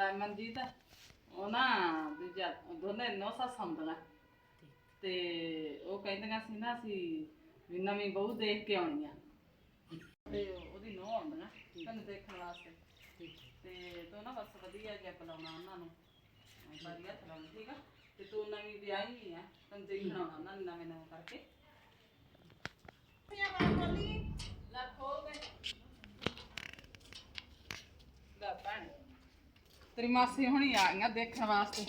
ਲੈ ਮਨਜੀਤ। ਉਹ ਨਾ ਦੂਜਾ ਦੋਨੇ ਨੌ ਸੱਸ ਹੁੰਦੀਆਂ ਤੇ ਉਹ ਕਹਿੰਦੀਆਂ ਸੀ ਨਾ ਅਸੀਂ ਵੀ ਨਵੀਂ ਬਹੂ ਦੇਖ ਕੇ ਆਉਣੀ ਆ। ਤੇ ਉਹਦੀ ਨੌ ਆਉਂਦੀਆਂ ਤੈਨੂੰ ਦੇਖਣ ਵਾਸਤੇ। ਤੇ ਤੂੰ ਨਾ ਬਸ ਵਧੀਆ ਜਿਹਾ ਬੁਲਾਉਣਾ ਉਹਨਾਂ ਨੂੰ। ਵਧੀਆ ਚਲਾਉਣਾ ਠੀਕ ਆ? ਤੇ ਤੂੰ ਨਵੀਂ ਵਿਆਹੀ ਆ ਤੈਨੂੰ ਦੇਖਣ ਉਹਨਾਂ ਨੇ ਨਵੇਂ ਨਵੇਂ ਕਰਕੇ ਲੈ ਖੋਲ ਦੇ ਲੈ ਭੈਣ ਤੇਰੀ ਮਾਸੀ ਹੁਣੀ ਆ ਗਈਆਂ ਦੇਖਣ ਵਾਸਤੇ।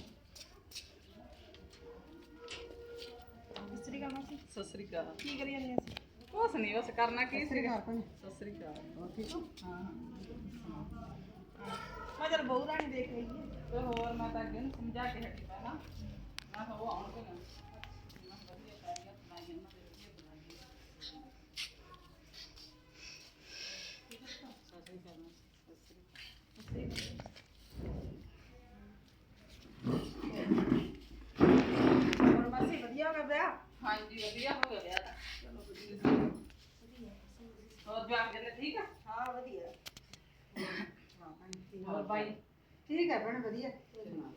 ਸਤਿ ਸ੍ਰੀ ਅਕਾਲ ਮਾਸੀ। ਸਤਿ ਸ੍ਰੀ ਅਕਾਲ। ਕੀ ਕਰੀ ਜਾਂਦੇ ਸੀ ਕੁਛ ਨਹੀਂ ਬਸ ਕਰਨਾ ਕੀ ਸ੍ਰੀ ਅਕਾਲ ਸਤਿ ਸ੍ਰੀ ਅਕਾਲ। ਹੋਰ ਠੀਕ ਹੋ? ਹਾਂ। ਮੈਂ ਚਲ ਬਹੂ ਰਾਣੀ ਦੇਖ ਲਈ ਹੈ ਤੇ ਹੋਰ ਮੈਂ ਤਾਂ ਅੱਗੇ ਨੂੰ ਸਮਝਾ ਕੇ ਹਟੀ ਮੈਂ ਨਾ ਮੈਂ ਕਿਹਾ ਉਹ ਆਉਣਗੇ ਨਾ। ਮੈਂ ਕਿਹਾ ਵਧੀਆ ਸਾਰੀਆਂ ਬਣਾਈਆਂ ਉਹਨਾਂ ਦੇ ਵਧੀਆ ਬਣਾਈਆਂ ਸਤਿ ਸ੍ਰੀ ਅਕਾਲ। ਸਤਿ ਸ੍ਰੀ ਅਕਾਲ ਹੋਰ ਮਾਸੀ ਵਧੀਆ ਹੋ ਗਿਆ ਵਿਆਹ ਹਾਂਜੀ ਵਧੀਆ ਹੋ ਗਿਆ ਵਿਆਹ ਤਾਂ ਚਲੋ ਵਧੀਆ ਹੋਰ ਜਵਾਕ ਜਨੇ ਠੀਕ ਆ ਹਾਂ ਵਧੀਆ ਹੋਰ ਬਾਈ ਠੀਕ ਹੈ ਭੈਣ ਵਧੀਆ ਹਾਂ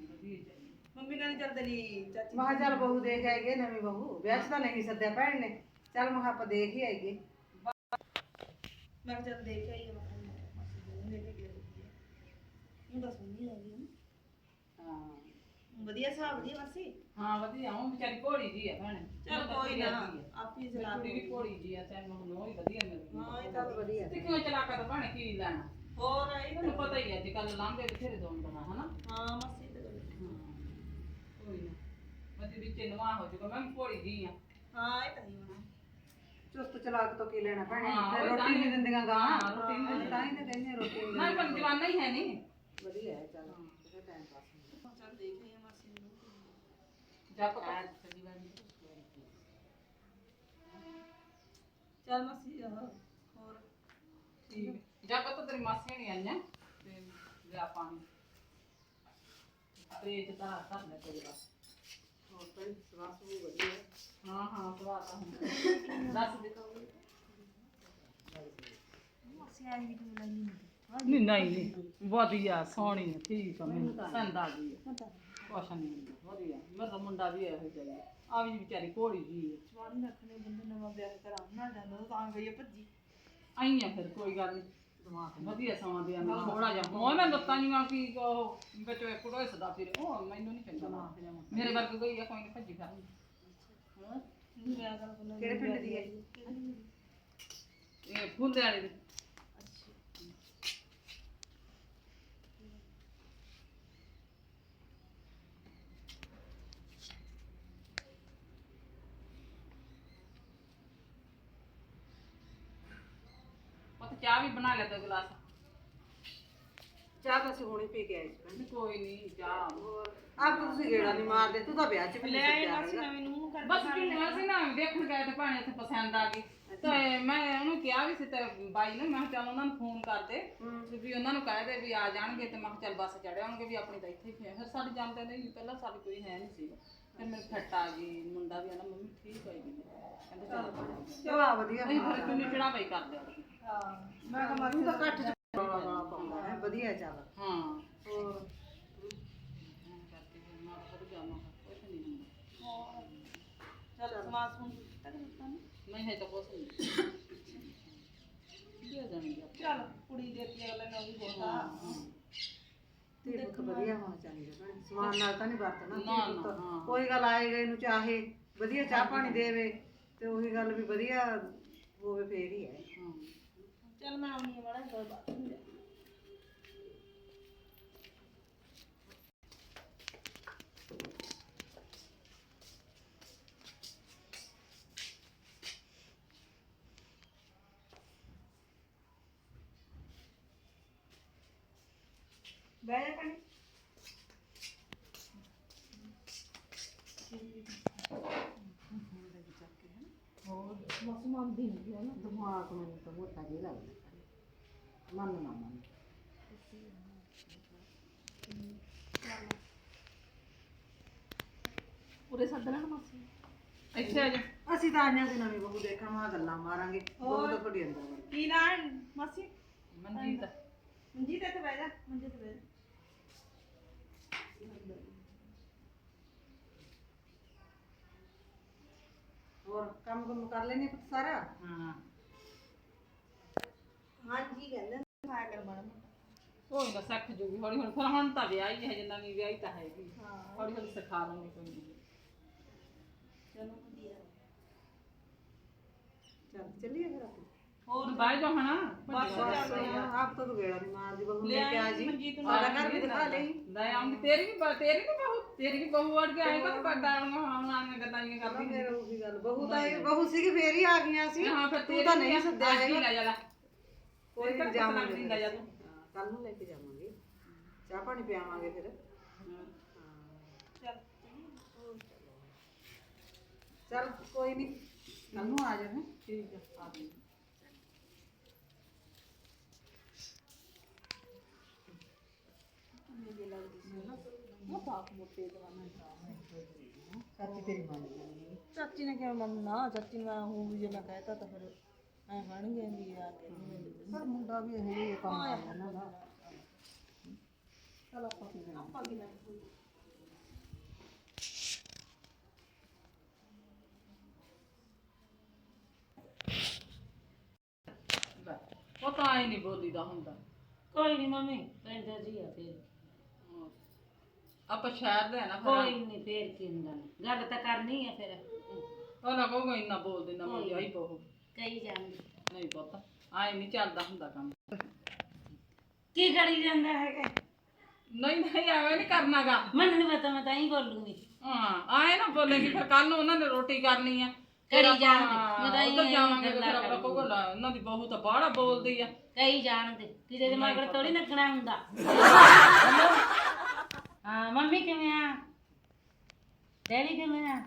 ਵਧੀਆ ਚਾਹੀਦਾ ਮੰਮੀ ਕਹਿੰਦੀ ਚੱਲ ਤੇਰੀ ਚਾਚੀ ਮੈਂ ਕਿਹਾ ਚੱਲ ਬਹੂ ਦੇਖ ਆਈਏ ਨਵੀਂ ਬਹੂ ਵਿਆਹ 'ਚ ਤਾਂ ਨਹੀਂ ਸੱਦਿਆ ਭੈਣ ਨੇ ਚੱਲ ਮੈਂ ਕਿਹਾ ਆਪਾਂ ਦੇਖ ਹੀ ਆਈਏ ਮੈਂ ਕਿਹਾ ਚੱਲ ਦੇਖ ਆਈ ਮੈਂ ਕਿਹਾ ਮਾਸੀ ਬਹੂ ਲੈ ਕੇ ਗਈ ਉਹ ਤਾਂ ਸੁਣੀ ਲੱਗੀ ਹਾਂ ਵਧੀਆ ਸਾਹ ਵਧੀਆ ਮਾਸੀ? ਹਾਂ ਵਧੀਆ। ਉਹ ਵਿਚਾਰੀ ਘੋੜੀ ਜੀ ਆ ਭੈਣ। ਚੱਲ ਕੋਈ ਨਾ ਆਪੀ ਚਲਾ ਕੁੜੀ ਵੀ ਘੋੜੀ ਜੀ ਆ ਚਾਹੇ ਮੈਨੂੰ ਉਹ ਹੀ ਵਧੀਆ ਮਿਲਦੀ ਹਾਂ ਇਹ ਚੱਲ ਤਾਂ ਵਧੀਆ। ਤੇ ਕਿਉਂ ਚਲਾ ਕੇ ਤਾਂ ਭੈਣੇ ਕੀ ਲੈਣਾ? ਹੋਰ ਆਈ ਤੁਹਾਨੂੰ ਪਤਾ ਹੀ ਆ ਅੱਜ ਕੱਲ ਲਾਂਘੇ ਬਥੇਰੇ ਦੋਂਦਣਾ ਹਨਾ? ਹਾਂ ਮਾਸੀ ਤੇ ਗੱਲ। ਹਾਂ ਕੋਈ ਨਾ। ਮਤੇ ਵਿੱਚ ਨਵਾ ਹੋ ਜਾਊਗਾ ਮੈਂ ਵੀ ਘੋੜੀ ਜੀ ਆ। ਹਾਂ ਇਹ ਤਾਂ ਹੀ ਹੋਣਾ। ਚੁਸਤ ਚਲਾਕ ਤੋਂ ਕੀ ਲੈਣਾ ਭੈਣੇ? ਹਾਂ, ਫਿਰ ਉਹ ਤਾਂ ਰੋਟੀ ਹੀ- ਨਹੀਂ ਦਿੰਦੀਆਂ ਗਾਂ ਹਾਂ, ਰੋਟੀ ਨੀ ਅਸੀਂ ਤਾਂ ਹੀ ਤਾਂ ਕਹਿੰਦੇ ਹਾਂ ਰੋਟੀ ਨਹੀਂ ਨਾ ਪਰ ਜਵਾਨਾ ਹੀ ਹੈ ਨਹੀਂ ਵਧੀਆ ਹੈ ਚੱਲ। ਕਿਸੇ ਟਾਈਮ ਪਾਸ ਹੁੰਦਾ। ਚੱਲ ਦੇਖ ਆਈ ਮਾਸੀ ਨੂੰ ਜਾ ਪਤਾ ਚੱਲ ਮਾਸੀ ਆਹ, ਹੋਰ? ਠੀਕ ਹੈ। ਜਾ ਪਤਾ ਤੇਰੀ ਮਾਸੀਆਂ ਨਹੀਂ ਆਈਆਂ ਤੇ ਲਿਆ ਪਾਣੀ। ਤੇਜ ਤਾਂ ਕਰ ਲੈ ਤੇਰੇ ਵਾਸਤੇ ਹੋਰ ਭੈਣ ਸਵਾਸ ਵੀ ਵਧੀਆ। ਹੈ। ਹਾਂ ਹਾਂ ਸਵਾਦ ਤਾਂ ਹੁੰਦਾ। ਦੱਸ ਦੇ ਮਾਸੀ ਆਈ ਵੀ ਤੂੰ ਲੈਣੀ ਨਹੀਂ ਨਹੀਂ ਨਹੀਂ। ਵਧੀਆ ਸੋਹਣੀ ਠੀਕ ਆ। ਮੈਨੂੰ ਗਈ ਹੈ ਕੁਛ ਨਹੀਂ ਵਧੀਆ। ਮੇਰਾ ਮੁੰਡਾ ਵੀ ਇਹੋ ਜਿਹਾ ਹੀ ਹੈ ਆ ਵੀ ਵਿਚਾਰੀ ਘੋੜੀ ਜੀ ਹੈ ਜਵਾਨੀ ਰੱਖਣੇ ਬੰਦੇ ਨਵਾਂ ਵਿਆਹ ਕਰਾਂ ਨਾ ਜਾਂਦਾ ਤਾਂ ਗਈ ਆ ਭੱਜੀ। ਆਈ ਆ ਫਿਰ ਕੋਈ ਗੱਲ ਨਹੀਂ। ਦਿਮਾਗ ਵਧੀਆ ਸਮਾਂ ਦੇ ਅੰਦਰ ਥੋੜਾ ਜਿਹਾ। ਉਹ ਮੈਂ ਲੱਤਾਂ ਨਹੀਂ ਕੀ ਉਹ ਵਿੱਚ ਇੱਕ ਕੁੜਾ ਸਦਾ ਫਿਰ ਉਹ ਮੈਨੂੰ ਨਹੀਂ ਚੰਗਾ ਲੱਗਦਾ। ਮੇਰੇ ਵਰਗ ਕੋਈ ਆ ਕੋਈ ਨਹੀਂ ਭੱਜੀ ਫਿਰਦੀ ਹਾਂ। ਵਿਆਹ ਦਾ ਬੰਦਾ ਕਿਹੜੇ ਪਿੰਡ ਦੀ ਹੈ ਇਹ ਫੁੱਲੇ ਵਾਲੇ ਦੇ ਉਹ ਤਾਂ ਚਾਹ ਵੀ ਬਣਾ ਲਿਆ ਦੋ ਗਲਾਸ। ਚਾਹ ਤਾਂ ਅਸੀਂ ਹੁਣੇ ਪੀ ਕੇ ਆਏ ਸੀ। ਭੈਣ ਕੋਈ ਨਹੀਂ ਚਾਹ। ਹੋਰ ਆਪ ਤਾਂ ਤੁਸੀਂ ਗੇੜਾ ਨਹੀਂ ਮਾਰਦੇ ਤੂੰ ਤਾਂ ਵਿਆਹ 'ਚ ਵੀ ਲੈ ਨਹੀਂ ਹੈਗਾ। ਨਵੀਂ ਨੂੰ ਕਰ ਬਸ ਕਿੰਨੇ ਅਸੀਂ ਨਾ ਦੇਖਣ ਗਏ ਤੇ ਭਾਣੇ ਇੱਥੇ ਪਸੰਦ ਆ ਗਈ ਤੇ ਮੈਂ ਉਹਨੂੰ ਕਿਹਾ ਵੀ ਸੀ ਤੇ ਬਾਈ ਨੂੰ ਮੈਂ ਕਿਹਾ ਚੱਲ ਉਹਨਾਂ ਨੂੰ ਫੋਨ ਕਰ ਦੇ। ਵੀ ਉਹਨਾਂ ਨੂੰ ਕਹਿ ਦੇ ਵੀ ਆ ਜਾਣਗੇ ਤੇ ਮੈਂ ਕਿਹਾ ਚੱਲ ਬੱਸ ਚੜ੍ਹ ਆਉਣਗੇ ਵੀ ਆਪਣੀ ਤਾਂ ਇੱਥੇ ਹੀ ਹੈ। ਫਿਰ ਸਾਡੇ ਜਾਂਦੇ ਨਹੀਂ ਪਹਿਲਾਂ ਸਾਡੀ ਕੋਈ ਹੈ ਨਹੀਂ ਸੀ। ਫਿਰ ਮੇਰੇ ਫਿੱਟ ਆ ਗਈ ਮੁੰਡਾ ਵੀ ਆਣਾ ਮੰਮੀ ਠੀਕ ਹੋਈ ਗਈ ਕਹਿੰਦੇ ਚੱਲ ਚਲੋ ਆ ਵਧੀਆ। ਅਸੀਂ ਫਿਰ ਚੁੰਨੀ ਚੜਾ ਪਈ ਕਰ ਲਿਆ। ਹਾਂ। ਮੈਂ ਕਿਹਾ ਤੂੰ ਤਾਂ ਘੱਟ ਚ ਵਧੀਆ ਚੱਲ। ਹਾਂ। ਹੋਰ? ਕਰਕੇ ਫਿਰ ਮੈਂ ਫਿਰ ਜਾਣਾ ਕੁਛ ਨਹੀਂ ਹੁੰਦਾ ਚੱਲ। ਸਮਾਨ ਸਮੂਨ ਤੱਕ ਦਿੱਤਾ ਨਹੀਂ ਹੈ ਤਾਂ ਕੁਛ ਨਹੀਂ ਕੀ ਚੱਲ ਕੁੜੀ ਦੇਤੀ ਅਗਲੇ ਨੇ ਉਹ ਵੀ ਪੁੱਤ ਵਧੀਆ ਹੋਣਾ ਚਾਹੀਦਾ ਭੈਣ। ਸਮਾਨ ਨਾਲ ਤਾਂ ਨਹੀਂ ਵਰਤਣਾ ਧੀ ਨਾ, ਨਾ, ਪੁੱਤ। ਹਾਂ। ਕੋਈ ਗੱਲ ਆਏ ਗਏ ਨੂੰ ਚਾਹੇ ਵਧੀਆ ਚਾਹ ਪਾਣੀ ਦੇਵੇ ਤੇ ਉਹੀ ਗੱਲ ਵੀ ਵਧੀਆ ਹੋਵੇ ਫੇਰ ਹੀ ਹੈ ਹਾਂ। ਚੱਲ ਮੈਂ ਆਉਣੀ ਆ ਵਾਲਾ ਗੱਲ ਬਾਤ ਨਹੀਂ ਬਹਿ ਜਾ ਮੌਸਮ ਦੀ ਨਹੀਂ ਹੈ ਨਾ ਦਿਮਾਗ ਮੈਨੂੰ ਤਾਂ ਮੋਟਾ ਜਿਹਾ ਲੱਗਦਾ। ਮਨ ਨਾ ਮਨ। ਪੂਰੇ ਸੱਦ ਲੈਣ ਮਾਸੀ। ਇੱਥੇ ਆ ਜਾ। ਅਸੀਂ ਤਾਂ ਆਈਆਂ ਸੀ ਨਵੀਂ ਬਹੂ ਦੇਖਣ ਮਾ ਗੱਲਾਂ ਮਾਰਾਂਗੇ। ਬਹੂ ਤਾਂ ਤੁਹਾਡੀ ਅੰਦਰ ਵੜ ਕੀ ਨਾਂ ਹੈ? ਮਾਸੀ? ਮਨਜੀਤ। ਮਨਜੀਤ ਇੱਥੇ ਬਹਿ ਜਾ ਮੰਜੇ ਤੇ ਬਹਿ ਜਾ। ਕੰਮ ਕੰਮ ਕਰ ਲੈਨੇ ਪੁੱਤ ਸਾਰਾ? ਹਾਂ। ਹਾਂਜੀ ਕਹਿੰਦੇ ਖਾਇਆ ਕਰ ਮਾੜਾ ਮੋਟਾ। ਕੋਈ ਨਾ ਸਿੱਖ ਜੂਗੀ ਹੌਲੀ ਹੌਲੀ ਫਿਰ ਹੁਣ ਤਾਂ ਵਿਆਹੀ ਹੈ ਜਿੰਨਾ ਵੀ ਵਿਆਹੀ ਤਾਂ ਹੈਗੀ ਹਾਂ। ਹੌਲੀ ਹੌਲੀ ਸਿਖਾ ਲਾਂਗੇ ਕੋਈ ਨਹੀਂ ਚਲੋ ਵਧੀਆ ਚੱਲ ਚੱਲੀਏ ਫਿਰ ਆਪਾਂ ਹੋਰ ਬਾਈ ਜੋ ਹਣਾ ਬਸ ਬਸ ਆਪ ਤਾਂ ਤੂੰ ਗੇੜਾ ਨਹੀਂ ਮਾਰਦੀ ਬਹੂ ਲੈ ਕੇ ਆ ਜੀ ਮਨਜੀਤ ਨੂੰ ਸਾਡਾ ਘਰ ਵੀ ਦਿਖਾ ਲਈ ਲੈ ਆਉਂਗੀ ਤੇਰੀ ਵੀ ਬ- ਤੇਰੀ ਵੀ ਬਹੂ ਤੇਰੀ ਵੀ ਬਹੂ ਵੜ ਕੇ ਆਏਗਾ ਤਾਂ ਪਰਦਾ ਆਉਣਾ ਹੁਣ ਆਣੀਆਂ ਗੱਲਾਂ ਜਿਹੀਆਂ ਕਹਿੰਦਾ ਕਰਦੀ ਫਿਰ ਉਹੀ ਗੱਲ ਬਹੂ ਤਾਂ ਇਹ ਬਹੂ ਸੀਗੀ ਫੇਰ ਹੀ ਆ ਗਈਆਂ ਸੀ ਹਾਂ ਫਿਰ ਤੂੰ ਤੇਰੀ ਤਾਂ ਨਹੀਂ ਸੱਦਿਆ ਅੱਜ ਹੀ ਹੈਗਾ ਲੈ ਜਾ ਲੈ ਕੋਈ ਤੇਰੀ ਤਾਂ ਨਹੀਂ ਜਾਵਾਂਗੇ ਲੈ ਜਾ ਤੂੰ ਕੱਲ ਨੂੰ ਲੈ ਕੇ ਜਾਵਾਂਗੇ ਚਾਹ ਪਾਣੀ ਪਿਆਵਾਂਗੇ ਫਿਰ ਚੱਲ ਚੱਲ ਕੋਈ ਨਹੀਂ ਕੱਲ ਨੂੰ ਆ ਜਾਣਾ ਠੀਕ ਹੈ ਆ ਜੀ ਚਾਚੀ ਤੇਰੀ ਮੰਨ ਗਈ ਚਾਚੀ ਨੇ ਕਿਵੇਂ ਮੰਨਣਾ ਚਾਚੀ ਨੂੰ ਹੂੰ ਵੀ ਜੇ ਮੈਂ ਕਹਿਤਾ ਤਾਂ ਫਿਰ ਐ ਕਹਿਣਗੇ ਵੀ ਯਾਰ ਪਰ ਮੁੰਡਾ ਵੀ ਇਹ ਹੀ ਕੰਮ ਕਰਦਾ ਇਹਨਾਂ ਦਾ ਚਲ ਆਪਾਂ ਕੀ ਕਰਾਂਗੇ ਆਪਾਂ ਕੀ ਉਹ ਤਾਂ ਨਹੀਂ ਬੋਲੀਦਾ ਹੁੰਦਾ। ਕੋਈ ਨਹੀਂ ਮੰਮੀ ਪਿੰਡ ਜੀ ਆ ਫਿਰ। ਆਪਾਂ ਸ਼ਹਿਰ ਦੇ ਆ ਨਾ ਕੋਈ ਫਿਰ। ਨਹੀਂ ਫੇਰ ਕੀ ਹੁੰਦਾ ਗੱਲ ਤਾਂ ਕਰਨੀ ਆ ਫਿਰ। ਉਹ ਨਾ ਕਹੂਗਾ ਇੰਨਾ ਬੋਲ ਦਿੰਦਾ ਮੈਂ ਵਿਆਹੀ ਬਹੂ। ਕਹੀ ਜਾਂਦੀ। ਨਹੀਂ ਪੁੱਤ ਆਏ ਨਹੀਂ ਚੱਲਦਾ ਹੁੰਦਾ ਕੰਮ। ਕੀ ਕਰੀ ਜਾਂਦਾ ਹੈਗਾ? ਨਹੀਂ ਨਹੀਂ ਐਵੇਂ ਨਹੀਂ ਕਰਨਾਗਾ ਮੈਨੂੰ ਨਹੀਂ ਪਤਾ ਮੈਂ ਤਾਂ ਹੀ ਬੋਲੂੰਗੀ। ਹਾਂ ਆਏ ਨਾ ਬੋਲੇਗੀ ਫਿਰ ਕੱਲ ਨੂੰ ਉਹਨਾਂ ਨੇ ਰੋਟੀ ਕਰਨੀ ਆ। ਫਿਰ ਕਰੀ ਆਪਾਂ ਜਾਣਦੇ, ਮੈਂ ਤਾਂ ਇਹੀ ਉੱਧਰ ਜਾਵਾਂਗੇ ਤੇ ਗੱਲਾਂ ਫਿਰ ਆਪਾਂ ਕਹੂਗਾ ਲੈ, ਉਹਨਾਂ ਦੀ ਬਹੂ ਤਾਂ ਬਾਹਲਾ ਬੋਲਦੀ ਆ। ਕਹੀ ਜਾਣਦੇ ਕਿਸੇ ਦੇ ਮਗਰ ਥੋੜੀ ਲੱਗਣਾ ਹੁੰਦਾ। ਹਾਂ ਮੰਮੀ ਕਿਵੇਂ ਆ? ਡੈਡੀ ਕਿਵੇਂ ਆ?